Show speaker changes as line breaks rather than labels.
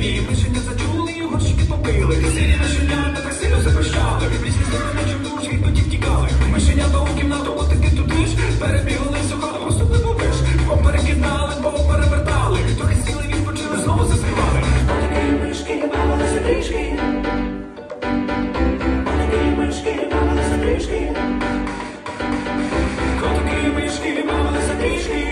вій, ми ще не зачули, його ще попили. Сині на щенята так сильно запищали. Від різні сторони чим дуже їх тоді втікали. Мишенята у кімнату, отаки туди ж перебігали, сухали, особливо виш. Поперекидали, поперевертали. Трохи сіли, відпочили, знову заспівали. Отакі мишки, бавилися трішки. Отакі мишки, бавилися трішки. Отакі мишки, бавилися трішки.